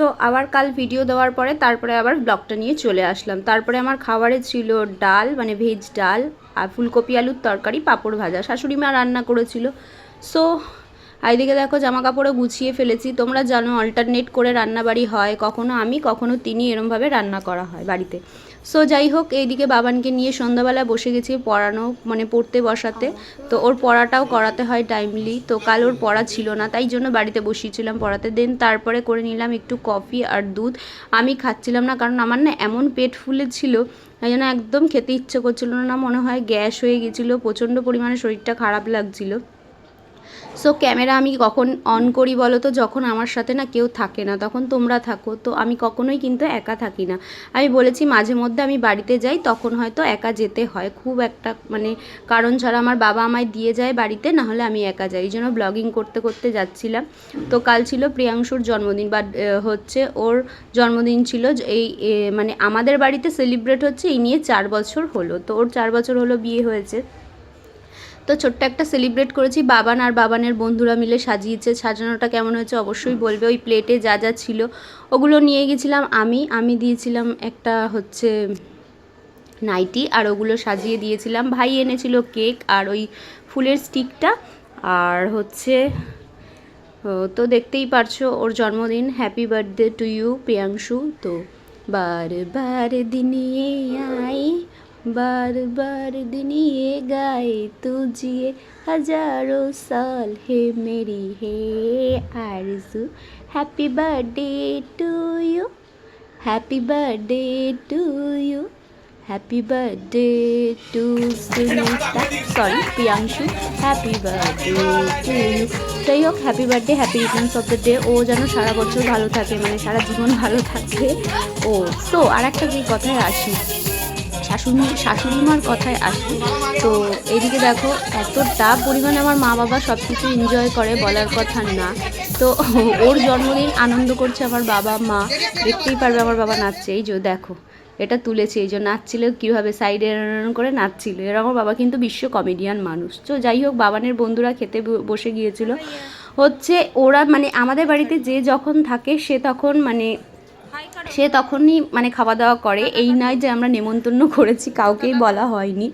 তো আবার কাল ভিডিও দেওয়ার পরে তারপরে আবার ব্লগটা নিয়ে চলে আসলাম। তারপরে আমার খাবারে ছিল ডাল মানে ভেজ ডাল আর ফুলকপি, আলুর তরকারি, পাঁপড় ভাজা। শাশুড়ি মা রান্না করেছিল। সো এইদিকে দেখো জামা কাপড়ও গুছিয়ে ফেলেছি। তোমরা জানো অল্টারনেট করে রান্নাবাড়ি হয়। কখনো আমি, কখনো তিনি এরমভাবে রান্না করা হয় বাড়িতে। সো যাই হোক, এইদিকে বাবানকে নিয়ে সন্ধ্যাবেলা বসে গেছি পড়ানো মানে পড়তে বসাতে। তো ওর পড়াটাও করাতে হয় টাইমলি তো কাল ওর পড়া ছিল না, তাই জন্য বাড়িতে বসিয়েছিলাম পড়াতে। দেন তারপরে করে নিলাম একটু কফি আর দুধ। আমি খাচ্ছিলাম না, কারণ আমার না এমন পেট ফুলে ছিল, তাই জন্য একদম খেতে ইচ্ছে করছিল না। মনে হয় গ্যাস হয়ে গেছিল, প্রচণ্ড পরিমাণে শরীরটা খারাপ লাগছিল। সো ক্যামেরা আমি কখন অন করি বলো তো? যখন আমার সাথে না কেউ থাকে না, তখন তোমরা থাকো। তো আমি কখনোই কিন্তু একা থাকি না। আমি বলেছি, মাঝে মধ্যে আমি বাড়িতে যাই, তখন হয়তো একা যেতে হয়। খুব একটা মানে কারণ ছাড়া আমার বাবা আমায় দিয়ে যায় বাড়িতে, না হলে আমি একা যাই। এই জন্য ব্লগিং করতে করতে যাচ্ছিলাম। তো কাল ছিল প্রিয়াংশুর জন্মদিন বা হচ্ছে ওর জন্মদিন ছিল। এই মানে আমাদের বাড়িতে সেলিব্রেট হচ্ছে, এই নিয়ে চার বছর হলো। তো ওর চার বছর হলো বিয়ে হয়েছে। তো ছোট্ট একটা সেলিব্রেট করেছি। বাবান আর বাবানের বন্ধুরা মিলে সাজিয়েছে। সাজানোটা কেমন হয়েছে অবশ্যই বলবে। ওই প্লেটে যা যা ছিল ওগুলো নিয়ে গেছিলাম আমি। আমি দিয়েছিলাম একটা হচ্ছে নাইটি আর ওগুলো সাজিয়ে দিয়েছিলাম। ভাই এনেছিল কেক আর ওই ফুলের স্টিকটা আর হচ্ছে তো দেখতেই পারছ ওর জন্মদিন। Happy birthday to you Priyanshu. তো বার বার দিনিয়ে আই बार बार दुनिए गाए तुझे हजारों साल है मेरी है आरज़ू happy birthday to you happy birthday to you happy birthday to Sunita sorry Priyanshu happy birthday to you যাই হোক happy birthday happy returns of the day ও যেন সারা বছর ভালো থাকে মানে সারা জীবন ভালো থাকে ও সো আর একটা যে কথায় আসি শাশুড়ি শাশুড়ি মার কথায় আসি। তো এইদিকে দেখো, এতটা পরিমাণে আমার মা বাবা সব কিছু এনজয় করে বলার কথা না। তো ওর জন্মদিন আনন্দ করছে আমার বাবা, মা। দেখতেই পারবে আমার বাবা নাচছে। এই যে দেখো, এটা তুলেছে। এই যে নাচছিল কীভাবে সাইডে এরম করে নাচছিল। এর আমার বাবা কিন্তু বিশ্ব কমেডিয়ান মানুষ। তো যাই হোক, বাবানের বন্ধুরা খেতে বসে গিয়েছিল। হচ্ছে ওরা মানে আমাদের বাড়িতে যে যখন থাকে সে তখন মানে সে তখনই মানে খাওয়া দাওয়া করে। এই নয় যে আমরা নেমন্তন্ন করেছি কাউকেই বলা হয়নি।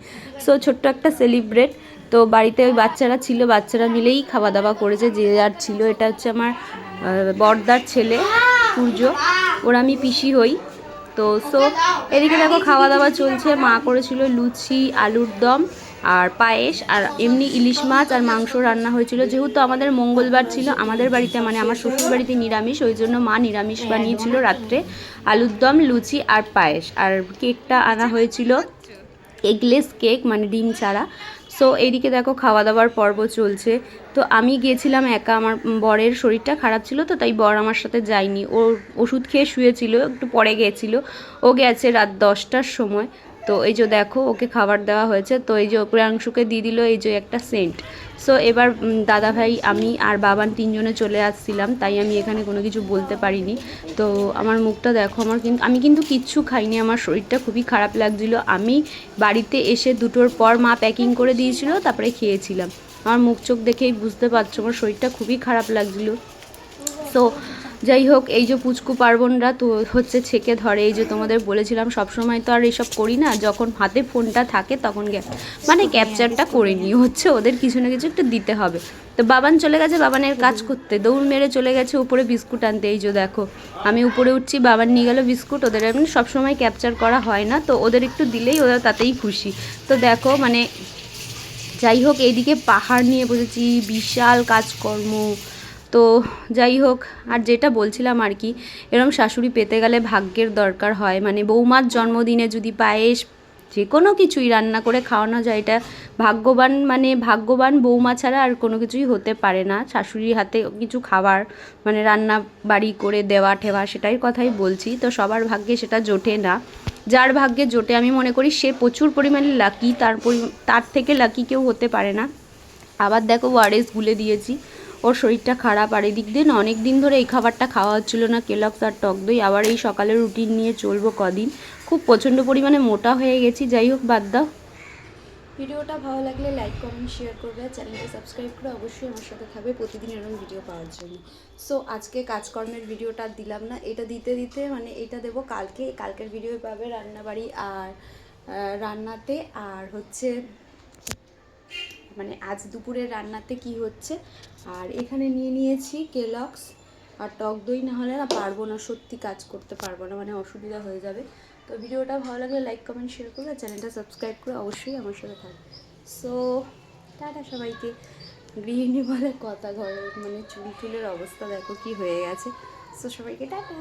সো ছোট্ট একটা সেলিব্রেট তো বাড়িতে ওই বাচ্চারা ছিল বাচ্চারা মিলেই খাওয়া দাওয়া করেছে যে যার ছিল। এটা হচ্ছে আমার আহ, বড়দার ছেলে সূর্য। ওর আমি পিসি হই। তো সো এদিকে দেখো খাওয়া দাওয়া চলছে। মা করেছিল লুচি আলুর দম। আর পায়েস আর এমনি ইলিশ মাছ আর মাংস রান্না হয়েছিল। যেহেতু আমাদের মঙ্গলবার ছিল, আমাদের বাড়িতে মানে আমার শ্বশুর বাড়িতে নিরামিষ, ওই জন্য মা নিরামিষ বানিয়েছিল রাত্রে। আলুর দম, লুচি আর পায়েস। আর কেকটা আনা হয়েছিল এগলেস কেক মানে ডিম ছাড়া। সো এইদিকে দেখো খাওয়া দাওয়ার পর্ব চলছে। তো আমি গিয়েছিলাম একা, আমার বরের শরীরটা খারাপ ছিল তো, তাই বর আমার সাথে যায়নি। ও ওষুধ খেয়ে শুয়েছিল, একটু পরে গেছিল ও গেছে রাত দশটার সময়। তো এই যে দেখো, ওকে খাবার দেওয়া হয়েছে। তো এই যে প্রিয়াংশুকে দিয়ে দিল এই যে একটা সেন্ট। সো এবার দাদা ভাই আমি আর বাবান তিনজনে চলে আসছিলাম, তাই আমি এখানে কোনো কিছু বলতে পারিনি। তো আমার মুখটা দেখো, আমার কিন্তু আমি কিন্তু কিচ্ছু খাইনি, আমার শরীরটা খুবই খারাপ লাগছিল। আমি বাড়িতে এসে দুটোর পর মা প্যাকিং করে দিয়েছিল, তারপরে খেয়েছিলাম। আমার মুখ চোখ দেখেই বুঝতে পারছ, আমার শরীরটা খুবই খারাপ লাগছিল। তো যাই হোক, এই যে পুচকু পার্বণরা তো হচ্ছে ছেকে ধরে, এই যে তোমাদের বলেছিলাম সব সময় তো আর এইসব করি না। যখন হাতে ফোনটা থাকে, তখন মানে ক্যাপচারটা করে নিই। হচ্ছে ওদের কিছু না কিছু একটু দিতে হবে। তো বাবান চলে গেছে, বাবানের কাজ করতে। দৌড় মেরে চলে গেছে উপরে বিস্কুট আনতে। এই যে দেখো, আমি উপরে উঠছি, বাবান নিয়ে গেল বিস্কুট। ওদের এমনি সবসময় ক্যাপচার করা হয় না। তো ওদের একটু দিলেই ওরা তাতেই খুশি। তো দেখো মানে যাই হোক, এইদিকে পাহাড় নিয়ে বসেছি, বিশাল কাজকর্ম। তো যাই হোক, আর যেটা বলছিলাম আর কি, এরম শাশুড়ি পেতে গেলে ভাগ্যের দরকার হয়। মানে বৌমার জন্মদিনে যদি পায়েস যে কোনো কিছুই রান্না করে খাওয়ানো যায়, এটা ভাগ্যবান মানে ভাগ্যবান বৌমা ছাড়া আর কোনো কিছুই হতে পারে না। শাশুড়ির হাতে কিছু খাবার মানে রান্না বাড়ি করে দেওয়া ঠেওয়া সেটাই কথাই বলছি। তো সবার ভাগ্যে সেটা জোটে না। যার ভাগ্যে জোটে, আমি মনে করি সে প্রচুর পরিমাণে লাকি তার তার থেকে লাকি কেউ হতে পারে না। আবার দেখো ওয়ারেস গুলে দিয়েছি। ওর শরীরটা খারাপ আর এদিক দিয়ে না অনেক দিন ধরে এই খাবারটা খাওয়া হচ্ছিল না, কেলক্স আর টক দই। আবার এই সকালের রুটিন নিয়ে চলবো কদিন। খুব প্রচণ্ড পরিমাণে মোটা হয়ে গেছি, যাই হোক বাদ দাও। ভিডিওটা ভালো লাগলে লাইক, কমেন্ট শেয়ার করবে। চ্যানেলটা সাবস্ক্রাইব করে অবশ্যই আমার সাথে থাকবে প্রতিদিন এরকম ভিডিও পাওয়ার জন্য। সো আজকে কাজকর্মের ভিডিওটা দিলাম না। এটা দিতে দিতে মানে এটা দেবো কালকে। কালকের ভিডিও পাবে রান্নাবাড়ি আর রান্নাতে আর হচ্ছে মানে আজ দুপুরের রান্নাতে কি হচ্ছে? আর এখানে নিয়ে নিয়েছি কেলক্স আর টক দই না হলে না পারব না, সত্যি কাজ করতে পারব না মানে অসুবিধা হয়ে যাবে। তো ভিডিওটা ভালো লাগলে লাইক কমেন্ট শেয়ার করবে আর চ্যানেলটা সাবস্ক্রাইব করে অবশ্যই আমার সাথে থাকবে। সো টাটা সবাইকে। গৃহিণী বলে কথা ঘরের মানে চুল চুলের অবস্থা দেখো কি হয়ে গেছে। সো সবাইকে টাটা।